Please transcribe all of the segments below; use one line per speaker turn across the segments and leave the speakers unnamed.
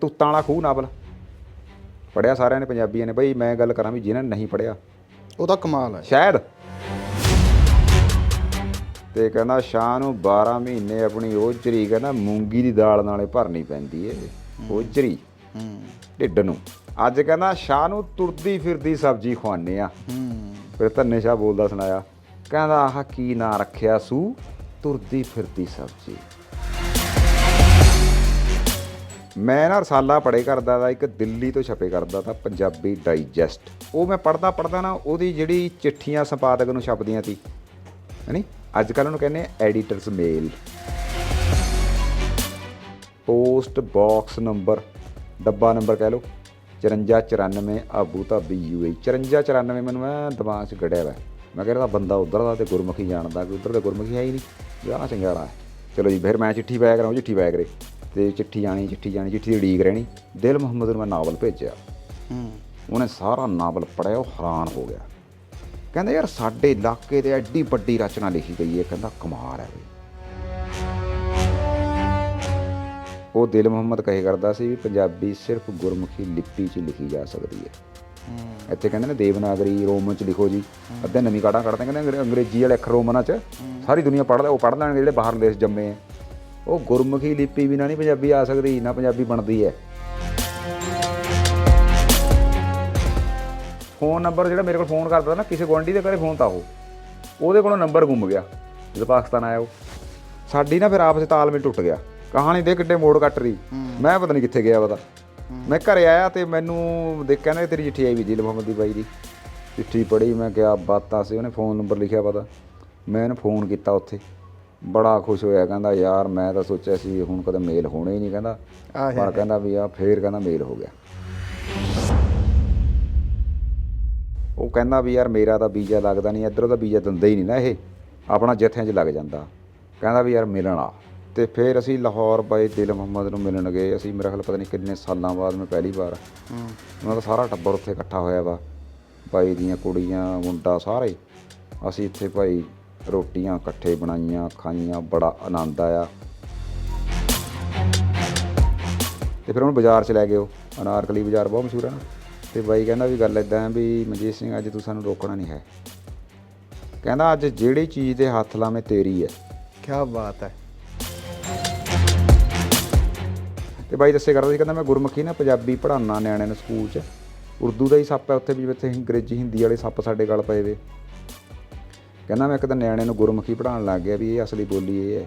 ਤੁੱਤਾਂ ਵਾਲਾ ਖੂਹ ਨਾਵਲ। ਪੜਿਆ ਸਾਰਿਆਂ ਨੇ ਪੰਜਾਬੀਆਂ ਨੇ। ਬਈ ਮੈਂ ਗੱਲ ਕਰਾਂ ਵੀ ਜਿਨ੍ਹਾਂ ਨੇ ਨਹੀਂ ਪੜਿਆ
ਉਹ ਤਾਂ ਕਮਾਲ ਹੈ।
ਸ਼ਾਇਦ। ਤੇ ਕਹਿੰਦਾ ਸ਼ਾਹ ਨੂੰ 12 ਮਹੀਨੇ ਆਪਣੀ ਓਜਰੀ ਕਹਿੰਦਾ ਮੂੰਗੀ ਦੀ ਦਾਲ ਨਾਲੇ ਭਰਨੀ ਪੈਂਦੀ ਏ। ਓਜਰੀ
ਹੂੰ
ਢਿੱਡ ਨੂੰ। ਅੱਜ ਕਹਿੰਦਾ ਸ਼ਾਹ ਨੂੰ ਤੁਰਦੀ ਫਿਰਦੀ ਸਬਜ਼ੀ ਖਵਾਉਂਦੇ ਆ।
ਹੂੰ
ਫਿਰ ਧੰਨੇ ਸ਼ਾਹ ਬੋਲਦਾ ਸੁਣਾਇਆ। ਕਹਿੰਦਾ ਆਹ ਕੀ ਨਾਂ ਰੱਖਿਆ ਸੂ? ਤੁਰਦੀ ਫਿਰਦੀ ਸਬਜ਼ੀ। ਮੈਂ ਨਾ ਰਸਾਲਾ ਪੜੇ ਕਰਦਾ ਦਾ ਇੱਕ ਦਿੱਲੀ ਤੋਂ ਛਪੇ ਕਰਦਾ ਤਾਂ, ਪੰਜਾਬੀ ਡਾਈਜੈਸਟ। ਉਹ ਮੈਂ ਪੜਦਾ ਪੜਦਾ ਨਾ, ਉਹਦੀ ਜਿਹੜੀ ਚਿੱਠੀਆਂ ਸੰਪਾਦਕ ਨੂੰ ਛਪਦੀਆਂ ਸੀ ਹੈਨੀ? ਅੱਜ ਕੱਲ੍ਹ ਉਹਨੂੰ ਕਹਿੰਦੇ editors mail. Post box number, ਡੱਬਾ ਨੰਬਰ ਕਹਿ ਲਓ 5494 ਆਬੂ ਧਾਬੀ ਯੂਏ 5494 ਮੈਨੂੰ ਮੈਂ ਦਿਮਾਗ 'ਚ ਗੜਿਆ ਵਾ। ਮੈਂ ਕਹਿੰਦਾ ਬੰਦਾ ਉਧਰ ਦਾ ਤੇ ਗੁਰਮੁਖੀ ਜਾਣਦਾ ਕਿ ਉਧਰ ਦਾ ਗੁਰਮੁਖੀ ਹੈ ਹੀ ਨਹੀਂ। ਵਿਆਹ ਚੰਗਾੜਾ ਚਲੋ ਜੀ, ਫਿਰ ਮੈਂ ਚਿੱਠੀ ਪਾਇਆ ਕਰਾਂ, ਉਹ ਚਿੱਠੀ ਪਾਇਆ ਕਰੇ। ਤੇ ਚਿੱਠੀ ਆਣੀ ਚਿੱਠੀ ਜਾਣੀ ਚਿੱਠੀ ਦੀ ਉਡੀਕ ਰਹਿਣੀ। ਦਿਲ ਮੁਹੰਮਦ ਨੂੰ ਮੈਂ ਨਾਵਲ ਭੇਜਿਆ।
ਹੂੰ।
ਉਹਨੇ ਸਾਰਾ ਨਾਵਲ ਪੜਿਆ ਉਹ ਹੈਰਾਨ ਹੋ ਗਿਆ। ਕਹਿੰਦਾ ਯਾਰ ਸਾਡੇ ਇਲਾਕੇ ਤੇ ਐਡੀ ਵੱਡੀ ਰਚਨਾ ਲਿਖੀ ਗਈ ਹੈ ਕਹਿੰਦਾ ਕਮਾਲ ਹੈ ਬਈ ਉਹ ਦਿਲ ਮੁਹੰਮਦ ਕਹੇ ਕਰਦਾ ਸੀ ਵੀ ਪੰਜਾਬੀ ਸਿਰਫ ਗੁਰਮੁਖੀ ਲਿਪੀ 'ਚ ਲਿਖੀ ਜਾ ਸਕਦੀ ਹੈ।
ਹੂੰ।
ਇੱਥੇ ਕਹਿੰਦੇ ਨੇ ਦੇਵਨਾਗਰੀ ਰੋਮਨ 'ਚ ਲਿਖੋ ਜੀ। ਅੱਧੇ ਨਵੀਂ ਕਾਢਾਂ ਕੱਢਦੇ ਕਹਿੰਦੇ ਅੰਗਰੇ- ਅੰਗਰੇਜ਼ੀ ਵਾਲੇ ਅੱਖਰ ਰੋਮਨਾਂ 'ਚ। ਸਾਰੀ ਦੁਨੀਆ ਪੜ੍ਹ ਲੈ ਉਹ ਪੜ੍ਹ ਲੈਣਗੇ ਜਿਹੜੇ ਬਾਹਰ ਦੇਸ਼ ਜੰਮੇ ਆ ਉਹ ਗੁਰਮੁਖੀ ਲਿਪੀ ਬਿਨਾਂ ਨਹੀਂ ਪੰਜਾਬੀ ਆ ਸਕਦੀ ਨਾ ਪੰਜਾਬੀ ਬਣਦੀ ਹੈ। ਫੋਨ ਨੰਬਰ ਜਿਹੜਾ ਮੇਰੇ ਕੋਲ ਫੋਨ ਕਰਦਾ ਨਾ ਕਿਸੇ ਗੁਆਂਢੀ ਦੇ ਘਰੇ ਫੋਨ ਤਾਂ ਉਹ। ਉਹਦੇ ਕੋਲੋਂ ਨੰਬਰ ਗੁੰਮ ਗਿਆ ਜਦੋਂ ਪਾਕਿਸਤਾਨ ਆਇਆ ਉਹ। ਸਾਡੀ ਨਾ ਫਿਰ ਆਪਸ ਤਾਲਮੇਲ ਟੁੱਟ ਗਿਆ। ਕਹਾਣੀ ਦੇ ਕਿੱਡੇ ਮੋੜ ਕੱਟ ਰਹੀ। ਮੈਂ ਪਤਾ ਨਹੀਂ ਕਿੱਥੇ ਗਿਆ ਪਤਾ। ਮੈਂ ਘਰੇ ਆਇਆ ਤੇ ਮੈਨੂੰ ਦੇਖ ਕਹਿੰਦਾ ਤੇਰੀ ਚਿੱਠੀ ਆਈ ਵੀ ਜੀ ਮੁਹੰਮਦ ਦੀ ਬਾਈ ਦੀ। ਚਿੱਠੀ ਪੜ੍ਹੀ ਮੈਂ ਕਿਹਾ ਬਾਤਾਂ ਸੀ ਉਹਨੇ ਫੋਨ ਨੰਬਰ ਲਿਖਿਆ ਪਤਾ। ਮੈਂ ਇਹਨੂੰ ਫੋਨ ਕੀਤਾ ਉੱਥੇ। ਬੜਾ ਖੁਸ਼ ਹੋਇਆ ਕਹਿੰਦਾ ਯਾਰ ਮੈਂ ਤਾਂ ਸੋਚਿਆ ਸੀ ਹੁਣ ਕਦੇ ਮੇਲ ਹੋਣਾ ਹੀ ਨਹੀਂ ਕਹਿੰਦਾ।
ਆਹ
ਪਰ ਕਹਿੰਦਾ ਵੀ ਆ ਫੇਰ ਕਹਿੰਦਾ ਮੇਲ ਹੋ ਗਿਆ। ਉਹ ਕਹਿੰਦਾ ਵੀ ਯਾਰ ਮੇਰਾ ਤਾਂ ਵੀਜ਼ਾ ਲੱਗਦਾ ਨਹੀਂ ਇੱਧਰੋਂ ਤਾਂ ਵੀਜ਼ਾ ਦਿੰਦਾ ਹੀ ਨਹੀਂ ਨਾ ਇਹ। ਆਪਣਾ ਜਥਿਆਂ 'ਚ ਲੱਗ ਜਾਂਦਾ। ਕਹਿੰਦਾ ਵੀ ਯਾਰ ਮਿਲਣ ਆ। ਤੇ ਫਿਰ ਅਸੀਂ ਲਾਹੌਰ ਬਾਈ ਦਿਲ ਮੁਹੰਮਦ ਨੂੰ ਮਿਲਣ ਗਏ। ਅਸੀਂ ਮੇਰਾ ਖਿਆਲ ਪਤਾ ਨਹੀਂ ਕਿੰਨੇ ਸਾਲਾਂ ਬਾਅਦ ਮੈਂ ਪਹਿਲੀ ਵਾਰ
ਹੂੰ।
ਉਹਨਾਂ ਦਾ ਸਾਰਾ ਟੱਬਰ ਉੱਥੇ ਇਕੱਠਾ ਹੋਇਆ ਵਾ। ਬਾਈ ਦੀਆਂ ਕੁੜੀਆਂ ਮੁੰਡਾ ਸਾਰੇ। ਅਸੀਂ ਇੱਥੇ ਭਾਈ ਰੋਟੀਆਂ ਇਕੱਠੇ ਬਣਾਈਆਂ ਖਾਈਆਂ ਬੜਾ ਆਨੰਦ ਆਇਆ। ਤੇ ਫਿਰ ਉਹਨੂੰ ਬਾਜ਼ਾਰ ਚ ਲੈ ਗਏ ਉਹ। ਅਨਾਰਕਲੀ ਬਾਜ਼ਾਰ ਬਹੁਤ ਮਸ਼ਹੂਰ ਹੈ ਨਾ। ਤੇ ਬਾਈ ਕਹਿੰਦਾ ਵੀ ਗੱਲ ਇਦਾਂ ਹੈ ਵੀ ਮਨਜੀਤ ਸਿੰਘ ਅੱਜ ਤੂੰ ਸਾਨੂੰ ਰੋਕਣਾ ਨਹੀਂ ਹੈ। ਕਹਿੰਦਾ ਅੱਜ ਜਿਹੜੀ ਚੀਜ਼ ਤੇ ਹੱਥ ਲਾਵੇਂ ਤੇਰੀ ਹੈ।
ਕੀ ਬਾਤ ਹੈ।
ਤੇ ਬਾਈ ਦੱਸੇ ਕਰਦਾ ਸੀ ਕਹਿੰਦਾ ਮੈਂ ਗੁਰਮੁਖੀ ਨਾ ਪੰਜਾਬੀ ਪੜ੍ਹਾਉਣਾ ਨਿਆਣਿਆਂ ਨੂੰ ਸਕੂਲ 'ਚ। ਉਰਦੂ ਦਾ ਹੀ ਸੱਪ ਹੈ ਉੱਥੇ ਵੀ ਇੱਥੇ ਅੰਗਰੇਜ਼ੀ ਹਿੰਦੀ ਵਾਲੇ ਸੱਪ ਸਾਡੇ ਗਲ ਪਏ ਵੇ। ਕਹਿੰਦਾ ਮੈਂ ਇੱਕ ਤਾਂ ਨਿਆਣਿਆਂ ਨੂੰ ਗੁਰਮੁਖੀ ਪੜ੍ਹਾਉਣ ਲੱਗ ਗਿਆ ਵੀ ਇਹ ਅਸਲੀ ਬੋਲੀ ਇਹ ਹੈ।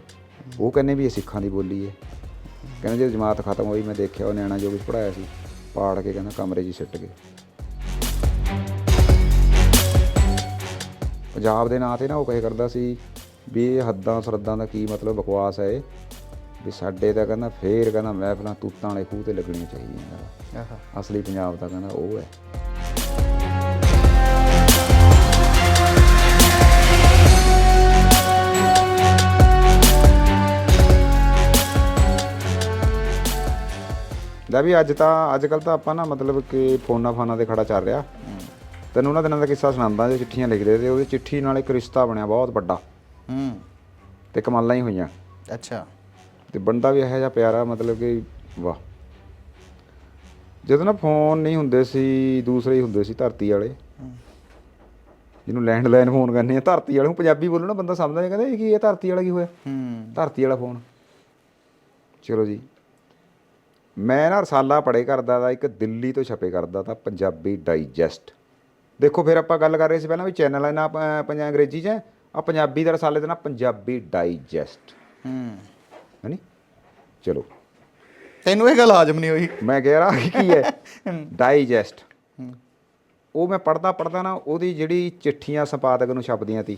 ਉਹ ਕਹਿੰਦੇ ਵੀ ਇਹ ਸਿੱਖਾਂ ਦੀ ਬੋਲੀ ਹੈ। ਕਹਿੰਦਾ ਜਦੋਂ ਜਮਾਤ ਖਤਮ ਹੋਈ ਮੈਂ ਦੇਖਿਆ ਉਹ ਨਿਆਣਾ ਜੋ ਕੁਝ ਪੜਾਇਆ ਸੀ ਪਾੜ ਕੇ ਕਹਿੰਦਾ ਕਮਰੇ 'ਚ ਸਿੱਟ ਗਏ ਪੰਜਾਬ ਦੇ ਨਾਂ ਤੇ ਨਾ ਉਹ ਕਹੇ ਕਰਦਾ ਸੀ ਵੀ ਇਹ ਹੱਦਾਂ ਸਰਦਾਂ ਦਾ ਕੀ ਮਤਲਬ ਬਕਵਾਸ ਹੈ ਇਹ? ਵੀ ਸਾਡੇ ਤਾਂ ਕਹਿੰਦਾ ਫੇਰ ਕਹਿੰਦਾ ਮਹਿਫਲਾਂ ਤੂਤਾਂ ਵਾਲੇ ਖੂਹ ਤੇ ਲੱਗਣੀਆਂ ਚਾਹੀਦੀਆਂ ਅਸਲੀ ਪੰਜਾਬ ਦਾ ਕਹਿੰਦਾ ਉਹ ਹੈ। ਲੈ ਵੀ ਅੱਜ ਤਾਂ ਅੱਜ ਕੱਲ ਤਾਂ ਆਪਾਂ ਨਾ ਮਤਲਬ ਕਿ ਫੋਨਾਂ ਫਾਨਾਂ ਤੇ ਖੜਾ ਚੱਲ ਰਿਹਾ। ਤੈਨੂੰ ਉਹਨਾਂ ਦਿਨਾਂ ਦਾ ਕਿੱਸਾ ਸੁਣਾਉਂਦਾ ਜੋ ਚਿੱਠੀਆਂ ਲਿਖਦੇ ਤੇ ਉਹਦੀ ਚਿੱਠੀ ਨਾਲ ਇੱਕ ਰਿਸ਼ਤਾ ਬਣਿਆ ਬਹੁਤ ਵੱਡਾ।
ਹੂੰ।
ਤੇ ਕਮਾਲਾਂ ਹੀ ਹੋਈਆਂ।
ਅੱਛਾ।
ਤੇ ਬੰਦਾ ਵੀ ਇਹੋ ਜਿਹਾ ਪਿਆਰਾ ਮਤਲਬ ਕਿ ਵਾਹ। ਜਦੋਂ ਨਾ ਫੋਨ ਨਹੀਂ ਹੁੰਦੇ ਸੀ ਦੂਸਰੇ ਹੀ ਹੁੰਦੇ ਸੀ ਧਰਤੀ ਵਾਲੇ। ਜਿਹਨੂੰ ਲੈਂਡਲਾਈਨ ਫੋਨ ਕਰਨੇ ਆ ਧਰਤੀ ਵਾਲੇ। ਨੂੰ ਪੰਜਾਬੀ ਬੋਲੋ ਨਾ ਬੰਦਾ ਸਮਝਦਾ ਨਹੀਂ ਕਹਿੰਦਾ ਇਹ ਕੀ ਇਹ ਧਰਤੀ ਵਾਲਾ ਕੀ ਹੋਇਆ?
ਹੂੰ।
ਧਰਤੀ ਵਾਲਾ ਫੋਨ। ਚਲੋ ਜੀ। ਮੈਂ ਨਾ ਰਸਾਲਾ ਪੜੇ ਕਰਦਾ ਦਾ ਇੱਕ ਦਿੱਲੀ ਤੋਂ ਛਪੇ ਕਰਦਾ ਤਾਂ ਪੰਜਾਬੀ ਡਾਈਜੈਸਟ। ਦੇਖੋ ਫਿਰ ਆਪਾਂ ਗੱਲ ਕਰ ਰਹੇ ਸੀ ਪਹਿਲਾਂ ਵੀ ਚੈਨਲ ਹੈ ਨਾ ਪੰਜਾ ਅੰਗਰੇਜ਼ੀ 'ਚ ਆ ਪੰਜਾਬੀ ਦਾ ਰਸਾਲੇ ਦਾ ਨਾ ਪੰਜਾਬੀ ਡਾਈਜੈਸਟ।
ਹੂੰ।
ਹੈਨੀ? ਚਲੋ।
ਤੈਨੂੰ ਇਹ ਗੱਲ ਹਾਜ਼ਮ ਨਹੀਂ ਹੋਈ।
ਮੈਂ ਕਹਿ ਰਹਾ ਕੀ ਹੈ? ਡਾਈਜੈਸਟ। ਉਹ ਮੈਂ ਪੜਦਾ ਪੜਦਾ ਨਾ ਉਹਦੀ ਜਿਹੜੀ ਚਿੱਠੀਆਂ ਸੰਪਾਦਕ ਨੂੰ ਛਪਦੀਆਂ ਸੀ